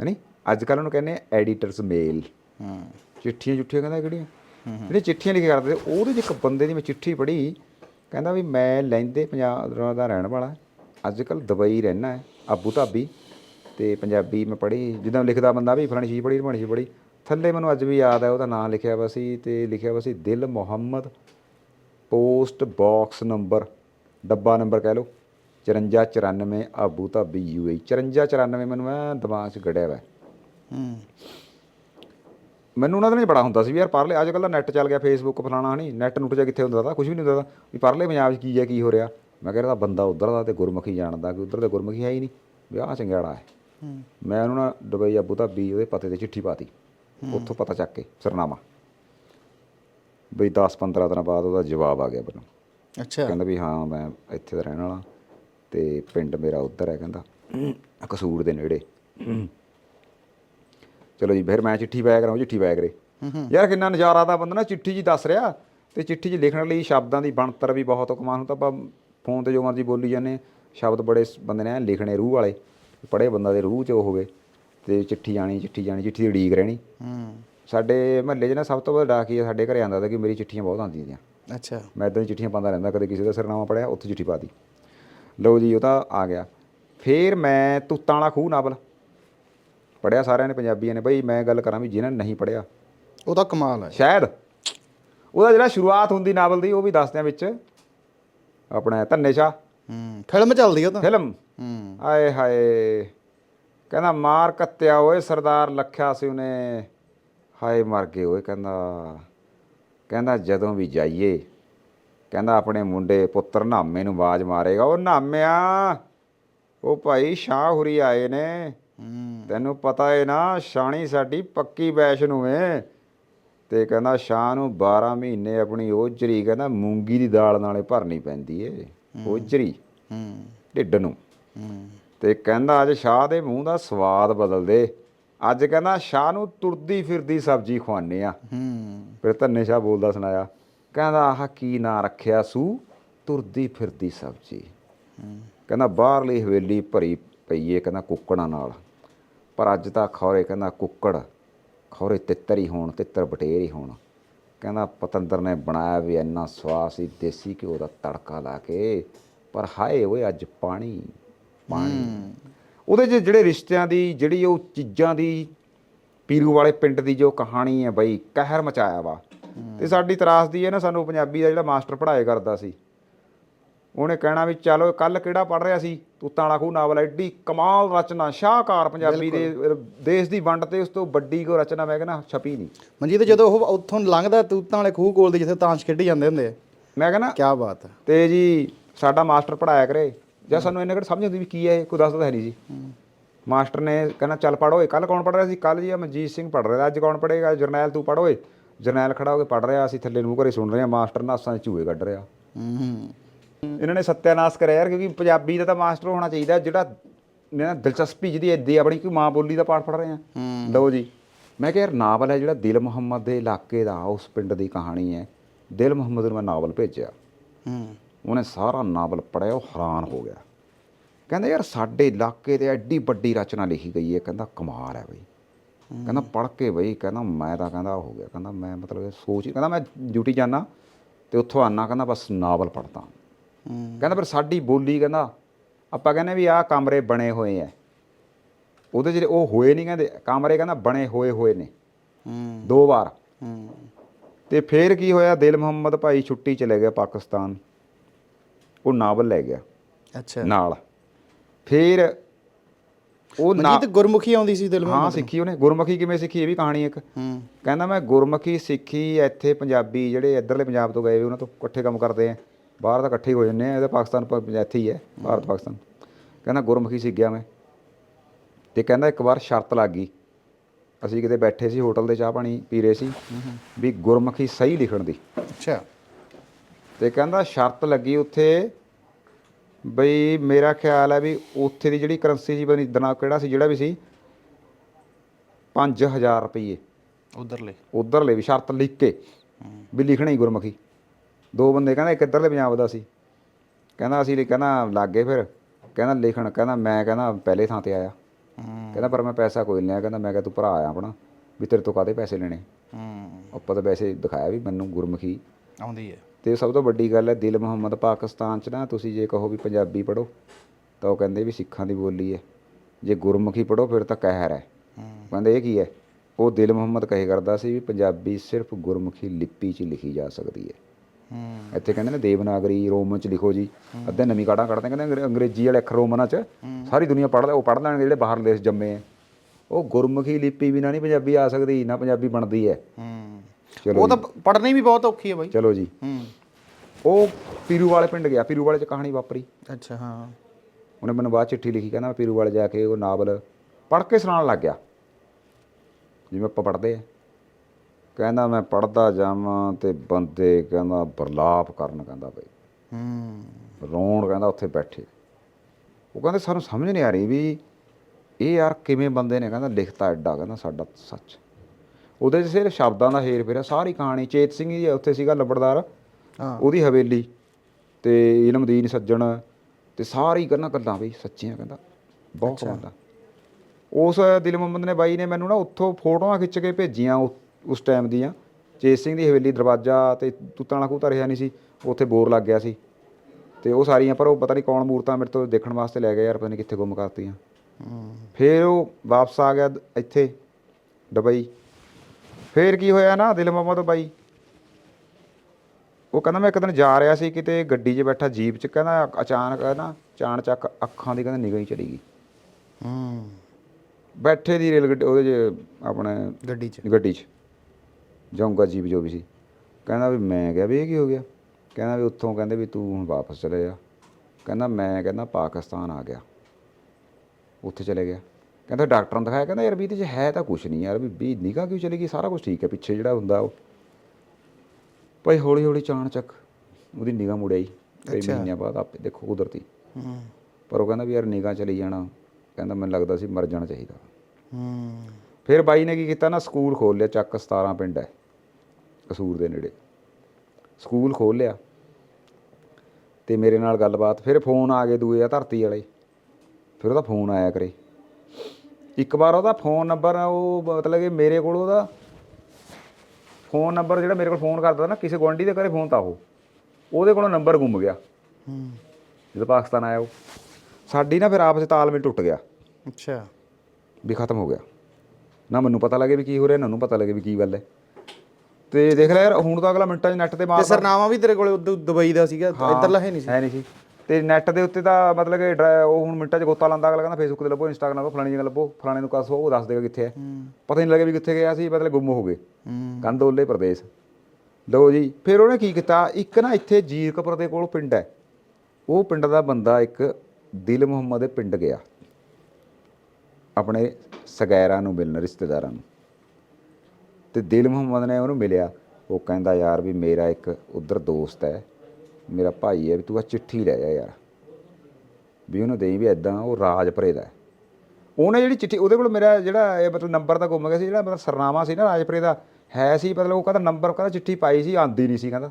ਹੈਨੀ? ਅੱਜ ਕੱਲ੍ਹ ਉਹਨੂੰ ਕਹਿੰਦੇ ਐਡੀਟਰਸ ਮੇਲ।
ਹੂੰ।
ਚਿੱਠੀਆਂ ਜੁੱਠੀਆਂ ਕਹਿੰਦਾ ਕਿਹੜੀਆਂ? ਜਿਹੜੇ ਚਿੱਠੀਆਂ ਲਿਖੇ ਕਰਦੇ ਉਹਦੇ 'ਚ ਇੱਕ ਬੰਦੇ ਦੀ ਮੈਂ ਚਿੱਠੀ ਪੜ੍ਹੀ, ਕਹਿੰਦਾ ਵੀ ਮੈਂ ਲੈਂਦੇ ਪੰਜਾਬ ਦਾ ਰਹਿਣ ਵਾਲਾ ਅੱਜ ਕੱਲ ਦੁਬਈ ਰਹਿਣਾ ਹੈ ਆਬੂ ਧਾਬੀ, ਤੇ ਪੰਜਾਬੀ ਮੈਂ ਪੜ੍ਹੀ, ਜਿੱਦਾਂ ਲਿਖਦਾ ਬੰਦਾ ਵੀ ਫਲਾਣੀ ਚੀਜ਼ ਪੜ੍ਹੀ, ਫਲਾਣੀ ਚੀਜ਼ ਪੜ੍ਹੀ, ਥੱਲੇ ਮੈਨੂੰ ਅੱਜ ਵੀ ਯਾਦ ਹੈ, ਉਹਦਾ ਨਾਮ ਲਿਖਿਆ ਵਾ ਸੀ, ਤੇ ਲਿਖਿਆ ਵਾ ਸੀ, Dil Muhammad, post box number, ਡੱਬਾ ਨੰਬਰ ਕਹਿ ਲਓ 5494 ਆਬੂ ਧਾਬੀ ਯੂਏ 5494 ਮੈਨੂੰ ਐ ਦਿਮਾਗ 'ਚ ਗੜਿਆ ਵਾ।
ਹੂੰ।
ਮੈਨੂੰ ਉਹਨਾਂ ਦਾ ਨਹੀਂ ਬੜਾ ਹੁੰਦਾ ਸੀ ਵੀ ਯਾਰ ਪਰਲੇ ਅੱਜ ਕੱਲ੍ਹ ਦਾ ਨੈਟ ਚੱਲ ਗਿਆ ਫੇਸਬੁੱਕ ਫਲਾਣਾ ਨਹੀਂ ਨੈਟ ਨੁੱਟ ਜਾ ਕਿੱਥੇ ਹੁੰਦਾ ਤਾਂ ਕੁਝ ਵੀ ਨਹੀਂ ਹੁੰਦਾ ਤਾ। ਵੀ ਪਰਲੇ ਪੰਜਾਬ 'ਚ ਕੀ ਹੈ ਕੀ ਹੋ ਰਿਹਾ? ਮੈਂ ਕਹਿੰਦਾ ਬੰਦਾ ਉਧਰ ਦਾ ਤੇ ਗੁਰਮੁਖੀ ਜਾਣਦਾ ਕਿ ਉਧਰ ਤੇ ਗੁਰਮੁਖੀ ਹੈ ਹੀ ਨਹੀਂ। ਵੀ ਆਹ ਚੰਗਿਆੜਾ ਹੈ। ਮੈਂ ਉਹਨੂੰ ਨਾ ਦੁਬਈ ਅਬੂ ਧਾਬੀ ਉਹਦੇ ਪਤੇ ਤੇ ਚਿੱਠੀ ਪਾਤੀ। ਉੱਥੋਂ ਪਤਾ ਚੱਕ ਕੇ ਸਰਨਾਮਾ। ਬਈ 10 15 ਦਿਨਾਂ ਬਾਅਦ ਉਹਦਾ ਜਵਾਬ ਆ ਗਿਆ ਮੈਨੂੰ।
ਅੱਛਾ।
ਕਹਿੰਦਾ ਵੀ ਹਾਂ ਮੈਂ ਇੱਥੇ ਦਾ ਰਹਿਣ ਵਾਲਾ। ਤੇ ਪਿੰਡ ਮੇਰਾ ਉੱਧਰ ਹੈ ਕਹਿੰਦਾ। ਕਸੂਰ ਦੇ ਨੇੜੇ। ਚਲੋ ਜੀ ਫਿਰ ਮੈਂ ਚਿੱਠੀ ਪਾਇਆ ਕਰਾਂ ਉਹ ਚਿੱਠੀ ਪਾਇਆ ਕਰੇ। ਯਾਰ ਕਿੰਨਾ ਨਜ਼ਾਰਾ ਦਾ ਬੰਦਾ ਨਾ ਚਿੱਠੀ ਜੀ ਦੱਸ ਰਿਹਾ ਤੇ ਚਿੱਠੀ 'ਚ ਲਿਖਣ ਲਈ ਸ਼ਬਦਾਂ ਦੀ ਬਣਤਰ ਵੀ ਬਹੁਤ ਕਮਾਲ ਹੁੰਦਾ ਆਪਾਂ ਫੋਨ ਤੇ ਜੋ ਮਰਜ਼ੀ ਬੋਲੀ ਜਾਂਦੇ ਸ਼ਬਦ ਬੜੇ ਬੰਦੇ ਨੇ ਲਿਖਣੇ ਰੂਹ ਵਾਲੇ ਪੜੇ ਬੰਦਾ ਦੇ ਰੂਹ 'ਚ ਉਹ ਹੋਵੇ ਤੇ ਚਿੱਠੀ ਜਾਣੀ ਚਿੱਠੀ ਜਾਣੀ ਚਿੱਠੀ ਦੀ ਉਡੀਕ ਰਹਿਣੀ।
ਹੂੰ।
ਸਾਡੇ ਮਹੱਲੇ 'ਚ ਨਾ ਸਭ ਤੋਂ ਵੱਡਾ ਡਾਕੀਆ ਸਾਡੇ ਘਰੇ ਆਂਦਾ ਤਾ ਕਿ ਮੇਰੀ ਚਿੱਠੀਆਂ ਬਹੁਤ ਆਉਂਦੀਆਂ ਤੀਆਂ
ਅੱਛਾ।
ਮੈਂ ਇਦਾਂ ਹੀ ਚਿੱਠੀਆਂ ਪਾਉਂਦਾ ਰਹਿੰਦਾ ਕਦੇ ਕਿਸੇ ਦਾ ਸਰਨਾਮਾ ਪੜਿਆ ਉੱਥੇ ਚਿੱਠੀ ਪਾਤੀ ਲਓ ਜੀ ਉਹ ਤਾਂ ਆ ਗਿਆ। ਫੇਰ ਮੈਂ ਤੁੱਤਾਂ ਵਾਲਾ ਖੂਹ ਨਾਵਲ। ਪੜਿਆ ਸਾਰਿਆਂ ਨੇ ਪੰਜਾਬੀਆਂ ਨੇ ਬਈ ਮੈਂ ਗੱਲ ਕਰਾਂ ਵੀ ਜਿਨ੍ਹਾਂ ਨੇ ਨਹੀਂ ਪੜਿਆ।
ਉਹ ਤਾਂ ਕਮਾਲ ਹੈ।
ਸ਼ਾਇਦ। ਉਹਦਾ ਜਿਹੜਾ ਸ਼ੁਰੂਆਤ ਹੁੰਦੀ ਨਾਵਲ ਦੀ ਉਹ ਵੀ ਦੱਸਦੇ ਆ ਵਿੱਚ ਆਪਣਾ ਧੰਨੇ ਸ਼ਾਹ।
ਹੂੰ ਫਿਲਮ ਚੱਲਦੀ ਉਹ ਤਾਂ।
ਫਿਲਮ?
ਹੂੰ।
ਆਏ ਹਾਏ। ਕਹਿੰਦਾ ਮਾਰ ਕੱਤਿਆ ਓਏ ਸਰਦਾਰ ਲਖਿਆ ਸੀ ਉਹਨੇ। ਹਾਏ ਮਰ ਗਏ ਓਏ ਕਹਿੰਦਾ। ਕਹਿੰਦਾ ਜਦੋਂ ਵੀ ਜਾਈਏ ਕਹਿੰਦਾ ਆਪਣੇ ਮੁੰਡੇ ਪੁੱਤਰ ਨਾਮੇ ਨੂੰ ਆਵਾਜ਼ ਮਾਰੇਗਾ। ਉਹ ਨਾਮਿਆ ਉਹ ਭਾਈ ਸ਼ਾਹ ਹੁਰੀ ਆਏ ਨੇ। ਤੈਨੂੰ ਪਤਾ ਏ ਨਾ, ਸ਼ਾਣੀ ਸਾਡੀ ਪੱਕੀ ਵੈਸ਼ਨੂ ਏ। ਤੇ ਕਹਿੰਦਾ, ਸ਼ਾਹ ਨੂੰ 12 ਮਹੀਨੇ ਆਪਣੀ ਓਜਰੀ, ਕਹਿੰਦਾ, ਮੂੰਗੀ ਦੀ ਦਾਲ ਨਾਲੇ ਭਰਨੀ ਪੈਂਦੀ ਏ, ਓਜਰੀ, ਢਿੱਡ ਨੂੰ। ਤੇ ਕਹਿੰਦਾ, ਅੱਜ ਸ਼ਾਹ ਦੇ ਮੂੰਹ ਦਾ ਸਵਾਦ ਬਦਲ ਦੇ। ਅੱਜ ਕਹਿੰਦਾ, ਸ਼ਾਹ ਨੂੰ ਤੁਰਦੀ ਫਿਰਦੀ ਸਬਜ਼ੀ ਖਵਾਨੇ ਆ। ਫਿਰ ਧੰਨੇ ਸ਼ਾਹ ਬੋਲਦਾ ਸੁਣਾਇਆ, ਕਹਿੰਦਾ, ਆਹ ਕੀ ਨਾਂ ਰੱਖਿਆ ਸੂ? ਤੁਰਦੀ ਫਿਰਦੀ ਸਬਜ਼ੀ। ਕਹਿੰਦਾ, ਬਾਹਰਲੀ ਹਵੇਲੀ ਭਰੀ ਪਈ ਏ, ਕਹਿੰਦਾ, ਕੁੱਕੜਾਂ ਨਾਲ। ਪਰ ਅੱਜ ਤਾਂ ਖੌਰੇ ਕਹਿੰਦਾ ਕੁੱਕੜ ਖੌਰੇ ਤਿੱਤਰ ਹੀ ਹੋਣ ਤਿੱਤਰ ਬਟੇਰ ਹੀ ਹੋਣ। ਕਹਿੰਦਾ ਪਤੰਦਰ ਨੇ ਬਣਾਇਆ ਵੀ ਇੰਨਾ ਸਵਾਦ ਸੀ ਦੇਸੀ ਘਿਓ ਦਾ ਤੜਕਾ ਲਾ ਕੇ ਪਰ ਹਾਏ ਓਏ ਅੱਜ ਪਾਣੀ ਪਾਣੀ। ਉਹਦੇ 'ਚ ਜਿਹੜੇ ਰਿਸ਼ਤਿਆਂ ਦੀ ਜਿਹੜੀ ਉਹ ਚੀਜ਼ਾਂ ਦੀ ਪੀਰੂ ਵਾਲੇ ਪਿੰਡ ਦੀ ਜੋ ਕਹਾਣੀ ਹੈ ਬਈ ਕਹਿਰ ਮਚਾਇਆ ਵਾ। ਤੇ ਸਾਡੀ ਤਰਾਸਦੀ ਹੈ ਨਾ ਸਾਨੂੰ ਪੰਜਾਬੀ ਦਾ ਜਿਹੜਾ ਮਾਸਟਰ ਪੜ੍ਹਾਏ ਕਰਦਾ ਸੀ ਉਹਨੇ ਕਹਿਣਾ ਵੀ ਚਲੋ ਕੱਲ ਕਿਹੜਾ ਪੜ ਰਿਹਾ ਸੀ? ਤੂਤਾਂ ਵਾਲਾ ਖੂਹ ਨਾਵਲ ਐਡੀ ਕਮਾਲ ਰਚਨਾ ਸ਼ਾਹਕਾਰ ਪੰਜਾਬੀ ਦੇ ਦੇਸ਼ ਦੀ ਵੰਡ ਤੇ ਉਸ ਤੋਂ ਵੱਡੀ ਕੋਈ ਰਚਨਾ ਮੈਂ ਕਹਿੰਦਾ ਛਪੀ ਨਹੀਂ।
ਮਨਜੀਤ ਜਦੋਂ ਉਹ ਉੱਥੋਂ ਲੰਘਦਾ ਤੂਤਾਂ ਵਾਲੇ ਖੂਹ ਕੋਲ ਦੀ ਜਿੱਥੇ ਤਾਂਸ਼ ਖੇਡੀ ਜਾਂਦੇ ਹੁੰਦੇ
ਮੈਂ ਕਹਿੰਦਾ
ਕੀ ਬਾਤ ਹੈ
ਤੇ ਜੀ ਸਾਡਾ ਮਾਸਟਰ ਪੜਾਇਆ ਕਰੇ। ਜਾਂ ਸਾਨੂੰ ਇੰਨੇ ਕਿਹੜਾ ਸਮਝ ਆਉਂਦੀ ਵੀ ਕੀ ਹੈ ਕੋਈ ਦੱਸਦਾ ਤਾਂ ਹੈ ਨਹੀਂ ਜੀ। ਮਾਸਟਰ ਨੇ ਕਹਿੰਦਾ ਚੱਲ ਪੜ੍ਹ ਓਏ ਕੱਲ ਕੌਣ ਪੜ ਰਿਹਾ ਸੀ? ਕੱਲ ਜੀ ਮਨਜੀਤ ਸਿੰਘ ਪੜ ਰਿਹਾ। ਅੱਜ ਕੌਣ ਪੜੇਗਾ ਜਰਨੈਲ ਤੂੰ ਪੜ ਓਏ। ਜਰਨੈਲ ਖੜਾ ਹੋ ਕੇ ਪੜ ਰਿਹਾ ਅਸੀਂ ਥੱਲੇ ਨੂੰ ਘਰੇ ਸੁਣ ਰਹੇ ਹਾਂ ਮਾਸਟਰ ਨਾਸਾਂ 'ਚ ਚੂਹੇ ਕੱਢ ਰਿਹਾ।
ਹੂੰ।
ਇਹਨਾਂ ਨੇ ਸੱਤਿਆਨਾਸ਼ ਕਰਿਆ ਯਾਰ ਕਿਉਂਕਿ ਪੰਜਾਬੀ ਦਾ ਤਾਂ ਮਾਸਟਰ ਹੋਣਾ ਚਾਹੀਦਾ ਜਿਹੜਾ ਨਾ ਦਿਲਚਸਪੀ ਜਿਹਦੀ ਏਦੀ ਆਪਣੀ ਕੋਈ ਮਾਂ ਬੋਲੀ ਦਾ ਪਾਠ ਪੜ ਰਹੇ ਆ। ਲਓ ਜੀ ਮੈਂ ਕਿਹਾ ਯਾਰ ਨਾਵਲ ਹੈ ਜਿਹੜਾ ਦਿਲ ਮੁਹੰਮਦ ਦੇ ਇਲਾਕੇ ਦਾ ਉਸ ਪਿੰਡ ਦੀ ਕਹਾਣੀ ਹੈ। ਦਿਲ ਮੁਹੰਮਦ ਨੂੰ ਮੈਂ ਨਾਵਲ ਭੇਜਿਆ।
ਹੂੰ।
ਉਹਨੇ ਸਾਰਾ ਨਾਵਲ ਪੜਿਆ ਉਹ ਹੈਰਾਨ ਹੋ ਗਿਆ। ਕਹਿੰਦਾ ਯਾਰ ਸਾਡੇ ਇਲਾਕੇ ਤੇ ਐਡੀ ਵੱਡੀ ਰਚਨਾ ਲਿਖੀ ਗਈ ਹੈ ਕਹਿੰਦਾ ਕਮਾਲ ਹੈ ਬਈ। ਕਹਿੰਦਾ ਪੜ ਕੇ ਬਈ ਕਹਿੰਦਾ ਮੈਂ ਤਾਂ ਕਹਿੰਦਾ ਹੋ ਗਿਆ ਕਹਿੰਦਾ ਮੈਂ ਮਤਲਬ ਸੋਚ ਕਹਿੰਦਾ ਮੈਂ ਡਿਊਟੀ ਜਾਣਾ ਤੇ ਉੱਥੋਂ ਆਨਾ ਕਹਿੰਦਾ ਬਸ ਨਾਵਲ ਪੜਦਾ ਕਹਿੰਦਾ ਫਿਰ ਸਾਡੀ ਬੋਲੀ ਕਹਿੰਦਾ ਆਪਾਂ ਕਹਿੰਦੇ ਵੀ ਆਹ ਕਮਰੇ ਬਣੇ ਹੋਏ ਐ। ਉਹਦੇ ਜਿਹੜੇ ਉਹ ਹੋਏ ਨਹੀਂ ਕਹਿੰਦੇ ਕਮਰੇ ਕਹਿੰਦਾ ਬਣੇ ਹੋਏ ਹੋਏ ਨੇ।
ਹੂੰ।
ਦੋ ਵਾਰ।
ਹੂੰ।
ਤੇ ਫੇਰ ਕੀ ਹੋਇਆ ਦਿਲ ਮੁਹੰਮਦ ਭਾਈ ਛੁੱਟੀ ਚਲੇ ਗਿਆ ਪਾਕਿਸਤਾਨ। ਉਹ ਨਾਵਲ ਲੈ ਗਿਆ।
ਅੱਛਾ।
ਨਾਲ। ਫੇਰ ਉਹ ਨਾ
ਮਨਜੀਤ ਗੁਰਮੁਖੀ ਆਉਂਦੀ ਸੀ ਦਿਲ
ਹਾਂ ਸਿੱਖੀ ਉਹਨੇ। ਗੁਰਮੁਖੀ ਕਿਵੇਂ ਸਿੱਖੀ ਇਹ ਵੀ ਕਹਾਣੀ ਇੱਕ।
ਹੂੰ।
ਕਹਿੰਦਾ ਮੈਂ ਗੁਰਮੁਖੀ ਸਿੱਖੀ ਇੱਥੇ ਪੰਜਾਬੀ ਜਿਹੜੇ ਇੱਧਰਲੇ ਪੰਜਾਬ ਤੋਂ ਗਏ ਵੀ ਉਹਨਾਂ ਤੋਂ ਇਕੱਠੇ ਕੰਮ ਕਰਦੇ ਆ। ਬਾਹਰ ਤਾਂ ਇਕੱਠੇ ਹੀ ਜੰਨੇ ਆ ਇਹਦਾ ਪਾਕਿਸਤਾਨ ਪ- ਇੱਥੇ ਹੀ ਹੈ ਭਾਰਤ ਪਾਕਿਸਤਾਨ। ਕਹਿੰਦਾ ਗੁਰਮੁਖੀ ਸਿੱਖ ਗਿਆ ਮੈਂ। ਤੇ ਕਹਿੰਦਾ ਇੱਕ ਵਾਰ ਸ਼ਰਤ ਲੱਗ ਗਈ। ਅਸੀਂ ਕਿਤੇ ਬੈਠੇ ਸੀ ਹੋਟਲ ਦੇ ਚਾਹ ਪਾਣੀ ਪੀ ਰਹੇ ਸੀ ਵੀ ਗੁਰਮੁਖੀ ਸਹੀ ਲਿਖਣ ਦੀ।
ਅੱਛਾ।
ਤੇ ਕਹਿੰਦਾ ਸ਼ਰਤ ਲੱਗੀ ਉੱਥੇ ਬਈ ਮੇਰਾ ਖਿਆਲ ਹੈ ਵੀ ਉੱਥੇ ਦੀ ਜਿਹੜੀ ਕਰੰਸੀ ਸੀ ਬਣੀ ਦਨਾ ਕਿਹੜਾ ਸੀ ਜਿਹੜਾ ਵੀ ਸੀ 5000 ਰੁਪਏ
ਉਧਰਲੇ।
ਉਧਰਲੇ ਵੀ ਸ਼ਰਤ ਲਿਖ ਕੇ ਵੀ ਲਿਖਣਾ ਹੀ ਗੁਰਮੁਖੀ। ਦੋ ਬੰਦੇ ਕਹਿੰਦਾ ਇੱਕ ਇੱਧਰਲੇ ਪੰਜਾਬ ਦਾ ਸੀ। ਕਹਿੰਦਾ ਅਸੀਂ ਲਿ- ਕਹਿੰਦਾ ਲੱਗੇ ਫਿਰ। ਕਹਿੰਦਾ ਲਿਖਣ ਕਹਿੰਦਾ ਮੈਂ ਕਹਿੰਦਾ ਪਹਿਲੇ ਥਾਂ ਤੇ ਆਇਆ। ਕਹਿੰਦਾ ਪਰ ਮੈਂ ਪੈਸਾ ਕੋਈ ਨਹੀਂ ਲਿਆ। ਕਹਿੰਦਾ ਮੈਂ ਕਿਹਾ ਤੂੰ ਭਰਾ ਆ ਆਪਣਾ। ਵੀ ਤੇਰੇ ਤੋਂ ਕਾਹਦੇ ਪੈਸੇ ਲੈਣੇ?
ਹੂੰ।
ਆਪਾਂ ਤਾਂ ਵੈਸੇ ਦਿਖਾਇਆ ਵੀ ਮੈਨੂੰ ਗੁਰਮੁਖੀ।
ਆਉਂਦੀ ਹੈ।
ਤੇ ਸਭ ਤੋਂ ਵੱਡੀ ਗੱਲ ਹੈ ਦਿਲ ਮੁਹੰਮਦ ਪਾਕਿਸਤਾਨ ਚ ਨਾ ਤੁਸੀਂ ਜੇ ਕਹੋ ਵੀ ਪੰਜਾਬੀ ਪੜੋ ਤਾਂ ਉਹ ਕਹਿੰਦੇ ਵੀ ਸਿੱਖਾਂ ਦੀ ਬੋਲੀ ਹੈ। ਜੇ ਗੁਰਮੁਖੀ ਪੜੋ ਫਿਰ ਤਾਂ ਕਹਿਰ ਹੈ।
ਹੂੰ।
ਕਹਿੰਦੇ ਇਹ ਕੀ ਹੈ? ਉਹ ਦਿਲ ਮੁਹੰਮਦ ਕਹੇ ਕਰਦਾ ਸੀ ਵੀ ਪੰਜਾਬੀ ਸਿਰਫ ਗੁਰਮੁਖੀ ਲਿਪੀ 'ਚ ਲਿਖੀ ਜਾ ਸਕਦੀ ਹੂੰ। ਇੱਥੇ ਕਹਿੰਦੇ ਨੇ ਦੇਵਨਾਗਰੀ ਰੋਮਨ 'ਚ ਲਿਖੋ ਜੀ। ਅੱਧੇ ਨਵੀਂ ਕਾਢਾਂ ਕੱਢਦੇ ਕਹਿੰਦੇ ਅੰਗਰੇ- ਅੰਗਰੇਜ਼ੀ ਵਾਲੇ ਅੱਖਰ ਰੋਮਨਾਂ 'ਚ ਸਾਰੀ ਦੁਨੀਆ ਪੜ੍ਹਦਾ ਉਹ ਪੜ੍ਹ ਲੈਣਗੇ ਜਿਹੜੇ ਬਾਹਰ ਦੇਸ਼ ਜੰਮੇ ਆ। ਉਹ ਗੁਰਮੁਖੀ ਲਿਪੀ ਬਿਨਾ ਨਹੀਂ ਪੰਜਾਬੀ ਆ ਸਕਦੀ ਨਾ ਪੰਜਾਬੀ ਬਣਦੀ ਹੈ। ਚਲੋ
ਉਹ ਤਾਂ ਪੜ੍ਹਨੀ ਵੀ ਬਹੁਤ ਔਖੀ ਹੈ ਬਾਈ।
ਚਲੋ ਜੀ। ਉਹ ਪੀਰੂ ਵਾਲੇ ਪਿੰਡ ਗਿਆ ਪੀਰੂ ਵਾਲੇ ਚ ਕਹਾਣੀ ਵਾਪਰੀ।
ਅੱਛਾ ਹਾਂ।
ਉਹਨੇ ਮੈਨੂੰ ਬਾਅਦ ਚਿੱਠੀ ਲਿਖੀ ਕਹਿੰਦਾ ਮੈਂ ਪੀਰੂ ਵਾਲੇ ਜਾ ਕੇ ਉਹ ਨਾਵਲ ਪੜ੍ਹ ਕੇ ਸੁਣਾਉਣ ਲੱਗ ਗਿਆ। ਜਿਵੇਂ ਆਪਾਂ ਪੜ੍ਹਦੇ ਆ। ਕਹਿੰਦਾ ਮੈਂ ਪੜ੍ਹਦਾ ਜਾਵਾਂ ਤੇ ਬੰਦੇ ਕਹਿੰਦਾ ਬਰਲਾਪ ਕਰਨ ਕਹਿੰਦਾ ਬਈ।
ਹੂੰ।
ਰੋਣ ਕਹਿੰਦਾ ਉੱਥੇ ਬੈਠੇ। ਉਹ ਕਹਿੰਦੇ ਸਾਨੂੰ ਸਮਝ ਨਹੀਂ ਆ ਰਹੀ ਵੀ ਇਹ ਯਾਰ ਕਿਵੇਂ ਬੰਦੇ ਨੇ ਕਹਿੰਦਾ ਲਿਖਤਾ ਐਡਾ ਕਹਿੰਦਾ ਸਾਡਾ ਸੱਚ। ਉਹਦੇ 'ਚ ਸਿਰ ਸ਼ਬਦਾਂ ਦਾ ਹੇਰ ਫੇਰ ਸਾਰੀ ਕਹਾਣੀ ਚੇਤ ਸਿੰਘ ਜੀ ਉੱਥੇ ਸੀਗਾ ਲੰਬੜਦਾਰ।
ਹਾਂ।
ਉਹਦੀ ਹਵੇਲੀ ਤੇ ਇਲਮਦੀਨ ਸੱਜਣ ਤੇ ਸਾਰੀ ਗੱਲਾਂ ਗੱਲਾਂ ਬਈ ਸੱਚੀਆਂ ਕਹਿੰਦਾ ਬਹੁਤ ਕਮਾਉਂਦਾ ਉਸ ਦਿਲ ਮੁਹੰਮਦ ਨੇ ਬਾਈ ਨੇ ਮੈਨੂੰ ਨਾ ਉੱਥੋਂ ਫੋਟੋਆਂ ਖਿੱਚ ਕੇ ਭੇਜੀਆਂ ਉਹ- ਉਸ ਟਾਈਮ ਦੀਆਂ। ਚੇਤ ਸਿੰਘ ਦੀ ਹਵੇਲੀ ਦਰਵਾਜ਼ਾ ਤੇ ਤੁੱਤਾਂ ਵਾਲਾ ਤਾਂ ਰਿਹਾ ਨਹੀਂ ਸੀ ਉੱਥੇ ਬੋਰ ਲੱਗ ਗਿਆ ਸੀ। ਤੇ ਉਹ ਸਾਰੀਆਂ ਪਰ ਉਹ ਪਤਾ ਨਹੀਂ ਕੌਣ ਮੂਰਤਾਂ ਮੇਰੇ ਤੋਂ ਦੇਖਣ ਵਾਸਤੇ ਲੈ ਗਏ ਯਾਰ ਪਤਾ ਨਹੀਂ ਕਿੱਥੇ ਗੁੰਮ ਕਰਤੀਆਂ। ਫਿਰ ਉਹ ਵਾਪਸ ਆ ਗਿਆ ਇੱਥੇ ਦੁਬਈ। ਫਿਰ ਕੀ ਹੋਇਆ ਨਾ ਦਿਲ ਮੁਹੰਮਦ ਬਾਈ? ਉਹ ਕਹਿੰਦਾ ਮੈਂ ਇੱਕ ਦਿਨ ਜਾ ਰਿਹਾ ਸੀ ਕਿਤੇ ਗੱਡੀ 'ਚ ਬੈਠਾ ਜੀਪ 'ਚ ਕਹਿੰਦਾ ਅਚਾਨਕ ਨਾ ਚਾਣ ਚੱਕ ਅੱਖਾਂ ਦੀ ਕਹਿੰਦਾ ਨਿਗਾਹ ਹੀ ਚਲੀ ਗਈ।
ਹੂੰ।
ਬੈਠੇ ਦੀ ਰੇਲ ਗੱਡੀ ਉਹਦੇ 'ਚ ਆਪਣੇ
ਗੱਡੀ 'ਚ।
ਗੱਡੀ 'ਚ। ਜਾਊਂਗਾ ਜੀਪ ਜੋ ਵੀ ਸੀ। ਕਹਿੰਦਾ ਵੀ ਮੈਂ ਕਿਹਾ ਵੀ ਇਹ ਕੀ ਹੋ ਗਿਆ? ਕਹਿੰਦਾ ਵੀ ਉੱਥੋਂ ਕਹਿੰਦੇ ਵੀ ਤੂੰ ਹੁਣ ਵਾਪਸ ਚਲੇ ਜਾ। ਕਹਿੰਦਾ ਮੈਂ ਕਹਿੰਦਾ ਪਾਕਿਸਤਾਨ ਆ ਗਿਆ। ਉੱਥੇ ਚਲੇ ਗਿਆ। ਕਹਿੰਦਾ ਡਾਕਟਰ ਨੂੰ ਦਿਖਾਇਆ ਕਹਿੰਦਾ ਯਾਰ ਵੀ ਇਹਦੇ 'ਚ ਹੈ ਤਾਂ ਕੁਝ ਨਹੀਂ ਯਾਰ ਵੀ ਵੀ ਨਿਗਾਹ ਕਿਉਂ ਚਲੀ ਗਈ ਸਾਰਾ ਕੁਝ ਠੀਕ ਹੈ ਪਿੱਛੇ ਜਿਹੜਾ ਹੁੰਦਾ ਉਹ। ਭਾਈ ਹੌਲੀ ਹੌਲੀ ਚਾਣ ਚੱਕ ਉਹਦੀ ਨਿਗਾਹ ਮੁੜ ਆਈ। ਕਈ। ਮਹੀਨਿਆਂ ਬਾਅਦ ਆਪੇ ਦੇਖੋ ਕੁਦਰਤੀ।
ਹੂੰ।
ਪਰ ਉਹ ਕਹਿੰਦਾ ਵੀ ਯਾਰ ਨਿਗਾਹ ਚਲੀ ਜਾਣਾ ਕਹਿੰਦਾ ਮੈਨੂੰ ਲੱਗਦਾ ਸੀ ਮਰ ਜਾਣਾ ਚਾਹੀਦਾ।
ਹੂੰ।
ਫਿਰ ਬਾਈ ਨੇ ਕੀ ਕੀਤਾ ਨਾ ਸਕੂਲ ਖੋਲ ਲਿਆ ਚੱਕ 17 ਪਿੰਡ ਹੈ। ਕਸੂਰ ਦੇ ਨੇੜੇ। ਸਕੂਲ ਖੋਲ ਲਿਆ ਤੇ ਮੇਰੇ ਨਾਲ ਗੱਲਬਾਤ ਫਿਰ ਫੋਨ ਆ ਗਏ ਦੂਏ ਆ ਧਰਤੀ ਵਾਲੇ। ਫਿਰ ਉਹਦਾ ਫੋਨ ਆਇਆ ਕਰੇ। ਇੱਕ ਵਾਰ ਉਹਦਾ ਫੋਨ ਨੰਬਰ ਉਹ ਮਤਲਬ ਕਿ ਮੇਰੇ ਕੋਲ ਉਹਦਾ ਫੋਨ ਨੰਬਰ ਜਿਹੜਾ ਮੇਰੇ ਕੋਲ ਫੋਨ ਕਰਦਾ ਨਾ ਕਿਸੇ ਗੁਆਂਢੀ ਦੇ ਘਰੇ ਫੋਨ ਤਾਂ ਉਹ। ਉਹਦੇ ਕੋਲੋਂ ਨੰਬਰ ਗੁੰਮ ਗਿਆ।
ਹੂੰ।
ਜਦੋਂ ਪਾਕਿਸਤਾਨ ਆਇਆ ਉਹ। ਸਾਡੀ ਨਾ ਫਿਰ ਆਪਸ 'ਚ ਤਾਲਮੇਲ ਟੁੱਟ ਗਿਆ।
ਅੱਛਾ।
ਵੀ ਖਤਮ ਹੋ ਗਿਆ। ਨਾ ਮੈਨੂੰ ਪਤਾ ਲੱਗੇ ਵੀ ਕੀ ਹੋ ਰਿਹਾ ਨਾ ਉਹਨੂੰ ਪਤਾ ਲੱਗੇ ਵੀ ਕੀ ਗੱਲ ਹੈ। ਤੇ ਦੇਖ ਲੈ ਯਾਰ ਹੁਣ ਤਾਂ ਅਗਲਾ ਮਿੰਟਾਂ 'ਚ ਨੈੱਟ ਤੇ
ਤੇ
ਮਾਰਦਾ
ਸਰਨਾਮਾ ਵੀ ਤੇਰੇ ਕੋਲੇ ਉਦੋਂ ਦੁਬਈ ਦਾ ਸੀਗਾ ਇੱਧਰਲਾ ਹੈ ਨਹੀਂ ਸੀ।
ਹੈ ਨਹੀਂ ਸੀ। ਤੇ ਨੈੱਟ ਦੇ ਉੱਤੇ ਤਾਂ ਮਤਲਬ ਕਿ ਡਰਾ- ਉਹ ਹੁਣ ਮਿੰਟਾਂ 'ਚ ਗੋਤਾ ਲਾਉਂਦਾ ਅਗਲਾ ਕਹਿੰਦਾ ਫੇਸਬੁੱਕ ਤੇ ਲੱਭੋ ਇੰਸਟਾਗ੍ਰਾਮ 'ਤੇ ਫਲਾਣੀ ਜਗ੍ਹਾ ਲੱਭੋ ਫਲਾਣੇ ਨੂੰ ਕਸੋ ਉਹ ਦੱਸ ਦੇਗਾ ਕਿੱਥੇ ਹੈ।
ਹੂੰ।
ਪਤਾ ਨਹੀਂ ਲੱਗੇ ਵੀ ਕਿੱਥੇ ਗਿਆ ਸੀ ਮਤਲਬ ਗੁੰਮ ਹੋ ਗਏ। ਕੰਦੋਲੇ ਪ੍ਰਦੇਸ਼। ਲਓ ਜੀ ਫਿਰ ਉਹਨੇ ਕੀ ਕੀਤਾ? ਇੱਕ ਨਾ ਇੱਥੇ ਜੀਰਕਪੁਰ ਦੇ ਕੋਲ ਪਿੰਡ ਹੈ। ਉਹ ਪਿੰਡ ਦਾ ਬੰਦਾ ਇੱਕ ਦਿਲ ਮੁਹੰਮਦ ਦੇ ਪਿੰਡ ਗਿਆ। ਆਪਣੇ ਸਗੈਰਾਂ ਨੂੰ ਮਿਲਣ ਰਿਸ਼ਤੇਦਾਰਾਂ ਨੂੰ। ਤੇ ਦਿਲ ਮੁਹੰਮਦ ਨੇ ਉਹਨੂੰ ਮਿਲਿਆ। ਉਹ ਕਹਿੰਦਾ, ਯਾਰ ਵੀ ਮੇਰਾ ਇੱਕ ਉਧਰ ਦੋਸਤ ਹੈ, ਮੇਰਾ ਭਾਈ ਹੈ, ਵੀ ਤੂੰ ਆ ਚਿੱਠੀ ਲੈ ਜਾ ਯਾਰ। ਵੀ ਉਹਨੂੰ ਦੇਈ ਵੀ ਐਦਾਂ ਉਹ ਰਾਜਪੁਰੇ ਦਾ ਉਹਨੇ ਜਿਹੜੀ ਚਿੱਠੀ, ਉਹਦੇ ਕੋਲ ਮੇਰਾ ਜਿਹੜਾ ਇਹ ਮਤਲਬ ਨੰਬਰ ਤਾਂ ਗੁੰਮ ਗਿਆ ਸੀ, ਜਿਹੜਾ ਮਤਲਬ ਸਰਨਾਮਾ ਸੀ ਨਾ ਰਾਜਪਰੇ ਦਾ, ਹੈ ਸੀ, ਮਤਲਬ ਉਹ ਕਹਿੰਦਾ ਨੰਬਰ ਕਹਿੰਦਾ ਚਿੱਠੀ ਪਾਈ ਸੀ, ਆਂਦੀ ਨਹੀਂ ਸੀ, ਕਹਿੰਦਾ।